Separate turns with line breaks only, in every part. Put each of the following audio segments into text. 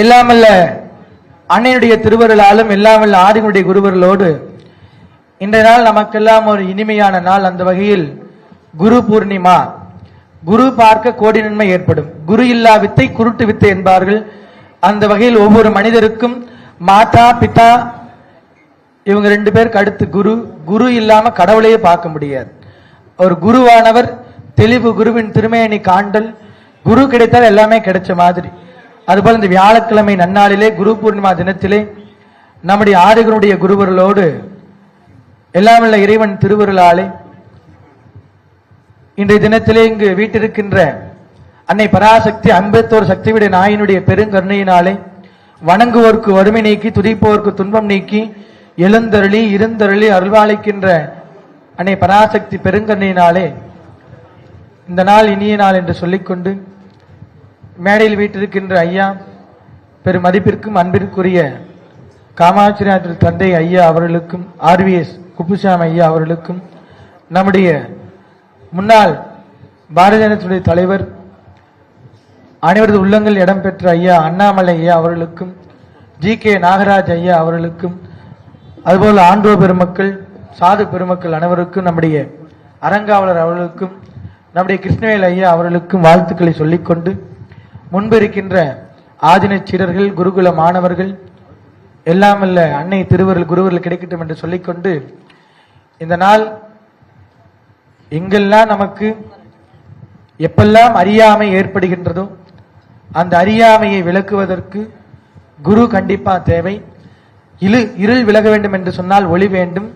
எல்லாமல்ல அன்னையுடைய திருவருளாலும் எல்லாமல்ல ஆதிகளுடைய குருவர்களோடு இன்றைய நாள் நமக்கெல்லாம் ஒரு இனிமையான நாள். அந்த வகையில் குரு பூர்ணிமா. குரு பார்க்க கோடி நன்மை ஏற்படும். குரு இல்லா வித்தை குருட்டு வித்தை என்பார்கள். அந்த வகையில் ஒவ்வொரு மனிதருக்கும் மாதா பிதா இவங்க ரெண்டு பேருக்கு அடுத்து குரு. குரு இல்லாம கடவுளையே பார்க்க முடியாது. ஒரு குருவானவர் தெளிவு குருவின் திருமையணி காண்டல் குரு கிடைத்தால் எல்லாமே கிடைச்ச மாதிரி. அதுபோல் இந்த வியாழக்கிழமை நன்னாளிலே குரு பூர்ணிமா தினத்திலே நம்முடைய ஆறுகளுடைய குருவர்களோடு எல்லாமுள்ள இறைவன் திருவருளாலே இன்றைய தினத்திலே இங்கு வீட்டிருக்கின்ற அன்னை பராசக்தி அம்பத்தோர் சக்தியுடைய நாயினுடைய பெருங்கருணையினாலே வணங்குவோர்க்கு வறுமை நீக்கி துதிப்போர்க்கு துன்பம் நீக்கி எழுந்தருளி இருந்தருளி அருள்வாளிக்கின்ற அன்னை பராசக்தி பெருங்கருணையினாலே இந்த நாள் இனிய நாள் என்று சொல்லிக்கொண்டு மேடையில் வீட்டிருக்கின்ற ஐயா பெரும் மதிப்பிற்கும் அன்பிற்குரிய காமாட்சிநாதர் தந்தை ஐயா அவர்களுக்கும் ஆர்விஎஸ் குப்புசாமி ஐயா அவர்களுக்கும் நம்முடைய முன்னாள் பாரதிய ஜனத்துடைய தலைவர் அனைவரது உள்ளங்கள் இடம்பெற்ற ஐயா அண்ணாமலை ஐயா அவர்களுக்கும் ஜி கே நாகராஜ் ஐயா அவர்களுக்கும் அதுபோல் ஆண்டோ பெருமக்கள் சாது பெருமக்கள் அனைவருக்கும் நம்முடைய அறங்காவலர் அவர்களுக்கும் நம்முடைய கிருஷ்ணவேல் ஐயா அவர்களுக்கும் வாழ்த்துக்களை சொல்லிக்கொண்டு முன்பிருக்கின்ற ஆதின குருகுல மாணவர்கள் எல்லாம் அல்ல அன்னை திருவருள் குருவர்கள் கிடைக்கட்டும் என்று சொல்லிக்கொண்டு இந்த நாள் எங்கெல்லாம் நமக்கு எப்பெல்லாம் அறியாமை ஏற்படுகின்றதோ அந்த அறியாமையை விளக்குவதற்கு குரு கண்டிப்பா தேவை. இரு இருள் விலக வேண்டும் என்று சொன்னால் ஒளி வேண்டும்.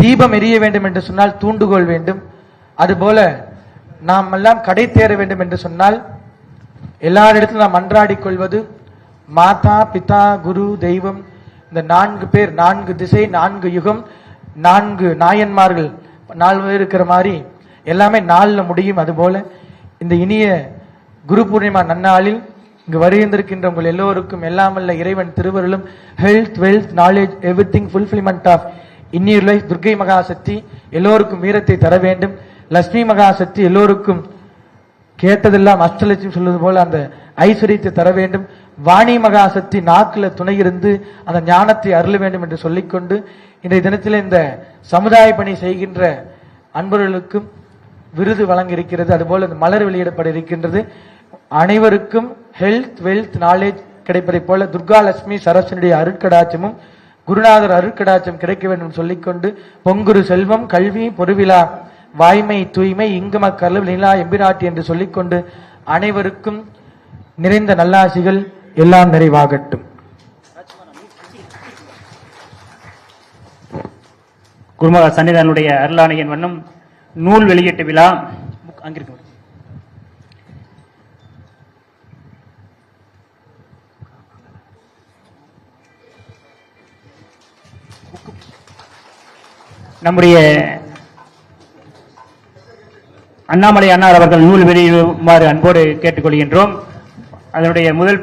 தீபம் எரிய வேண்டும் என்று சொன்னால் தூண்டுகோல் வேண்டும். அதுபோல நாம் எல்லாம் கடை தேர வேண்டும் என்று சொன்னால் எல்லாரிடத்திலும் நாம் மன்றாடிக் கொள்வது மாதா பிதா குரு தெய்வம் இந்த நான்கு பேர் நான்கு திசை நான்கு யுகம் நான்கு நாயன்மார்கள் நாலு பேர் இருக்கிற மாதிரி எல்லாமே நாளில் முடியும் அதுபோல. இந்த இனிய குரு பூர்ணிமா நன்னாளில் இங்கு வருகின்றிருக்கின்ற உங்கள் எல்லோருக்கும் எல்லாமல்ல இறைவன் திருவருளும் health wealth knowledge everything fulfilment of inner life Durga மகாசக்தி எல்லோருக்கும் வீரத்தை தர வேண்டும். லட்சுமி மகாசக்தி எல்லோருக்கும் கேட்டதெல்லாம் அஷ்டலட்சுமி சொல்வது போல அந்த ஐஸ்வர்யத்தை தர வேண்டும். வாணி மகாசக்தி நாக்குல துணை இருந்து அந்த ஞானத்தை அருள வேண்டும் என்று சொல்லிக்கொண்டு இன்றைய தினத்தில் இந்த சமுதாய பணி செய்கின்ற அன்பர்களுக்கும் விருது வழங்க இருக்கிறது அதுபோல் இந்த மலர் வெளியிடப்பட இருக்கின்றது. அனைவருக்கும் ஹெல்த் வெல்த் நாலேஜ் கிடைப்பதைப் போல துர்கா லட்சுமி சரஸ்வனுடைய அருட்கடாச்சமும் குருநாதர் அருட்கடாச்சம் கிடைக்க வேண்டும் சொல்லிக்கொண்டு பொங்குரு செல்வம் கல்வி பொருவிழா வாய்மை தூய்மை இங்கு மக்கள் லீலா எம்பிராட்டி என்று சொல்லிக்கொண்டு அனைவருக்கும் நிறைந்த நல்லாசிகள் எல்லாம் நிறைவாகட்டும்.
குருமகா சன்னிதானுடைய அருளாணையின் வண்ணம் நூல் வெளியீட்டு விழா அங்கிருக்கும். நம்முடைய அண்ணாமலை அண்ணார் அவர்கள் நூல் வெளியிடுமாறு அன்போடு கேட்டுக்கொள்கின்றோம். அதனுடைய முதல்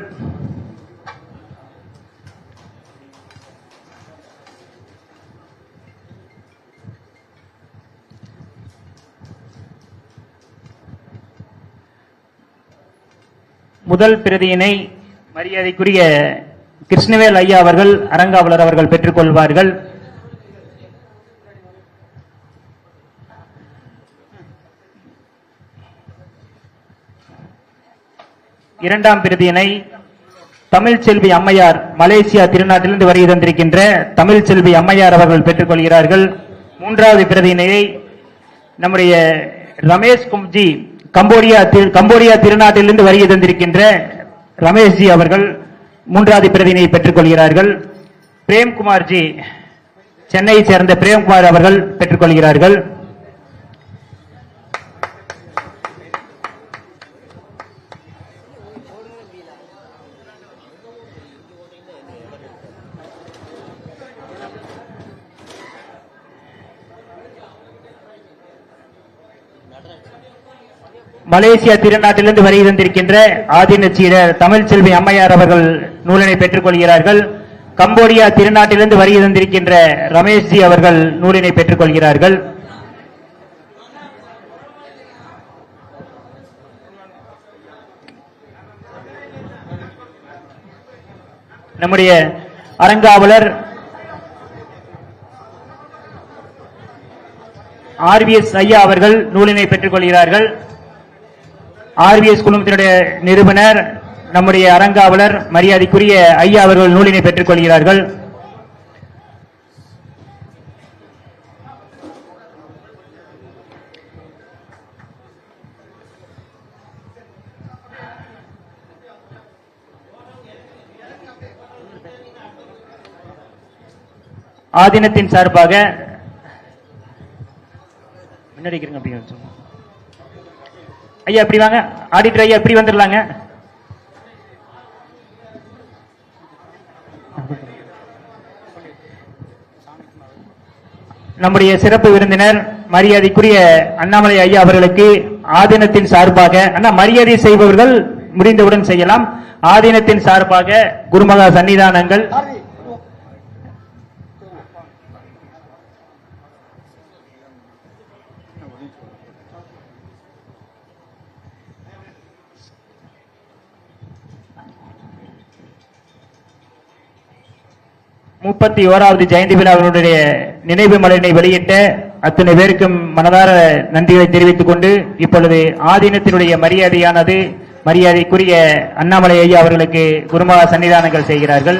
முதல் பிரதியினை மரியாதைக்குரிய கிருஷ்ணவேல் ஐயா அவர்கள் அரங்காவலர் அவர்கள் பெற்றுக்கொள்வார்கள். இரண்டாம் பிரதியினை தமிழ் செல்வி அம்மையார் மலேசியா திருநாட்டிலிருந்து வருகை தந்திருக்கின்ற தமிழ் செல்வி அம்மையார் அவர்கள் பெற்றுக்கொள்கிறார்கள். மூன்றாவது பிரதியினையை நம்முடைய ரமேஷ் கும்ஜி கம்போடியா திரு- கம்போடியா திருநாட்டிலிருந்து வருகை தந்திருக்கின்ற ரமேஷ்ஜி அவர்கள் மூன்றாவது பிரதியினை பெற்றுக்கொள்கிறார்கள். பிரேம்குமார்ஜி சென்னையை சேர்ந்த பிரேம்குமார் அவர்கள் பெற்றுக்கொள்கிறார்கள். மலேசியா திருநாட்டிலிருந்து வருகை தந்திருக்கின்ற ஆதினச்சீரர் சீடர் தமிழ் செல்வி அம்மையார் அவர்கள் நூலினை பெற்றுக் கொள்கிறார்கள் கம்போடியா திருநாட்டிலிருந்து வருகை தந்திருக்கின்ற ரமேஷ்ஜி அவர்கள் நூலினை பெற்றுக் கொள்கிறார்கள் நம்முடைய அறங்காவலர் ஆர்விஎஸ் ஐயா அவர்கள் நூலினை பெற்றுக் கொள்கிறார்கள் ஆர்விஎஸ் குழுமத்தினுடைய நிறுவனர் நம்முடைய அறங்காவலர் மரியாதைக்குரிய ஐயா அவர்கள் நூலினை பெற்றுக் கொள்கிறார்கள். ஆதீனத்தின் சார்பாக முன்னாடி அப்படின்னு அப்படி ஐயா இப்படி வாங்க. ஆடிட்டர் ஐயா இப்படி வந்துடலாங்க. நம்முடைய சிறப்பு விருந்தினர் மரியாதைக்குரிய அண்ணாமலை ஐயா அவர்களுக்கு ஆதீனத்தின் சார்பாக அண்ணா மரியாதை செய்பவர்கள் முடிந்தவுடன் செய்யலாம். ஆதீனத்தின் சார்பாக குருமகா சன்னிதானங்கள். முப்பத்தி ஓராவது ஜெயந்தி விழாவினுடைய நினைவு மலரினை வெளியிட்ட அத்தனை பேருக்கும் மனதார நன்றிகளை தெரிவித்துக் கொண்டு இப்பொழுது ஆதீனத்தினுடைய மரியாதையானது மரியாதைக்குரிய அண்ணாமலை ஐயா அவர்களுக்கு குருமகா சன்னிதானங்கள் செய்கிறார்கள்.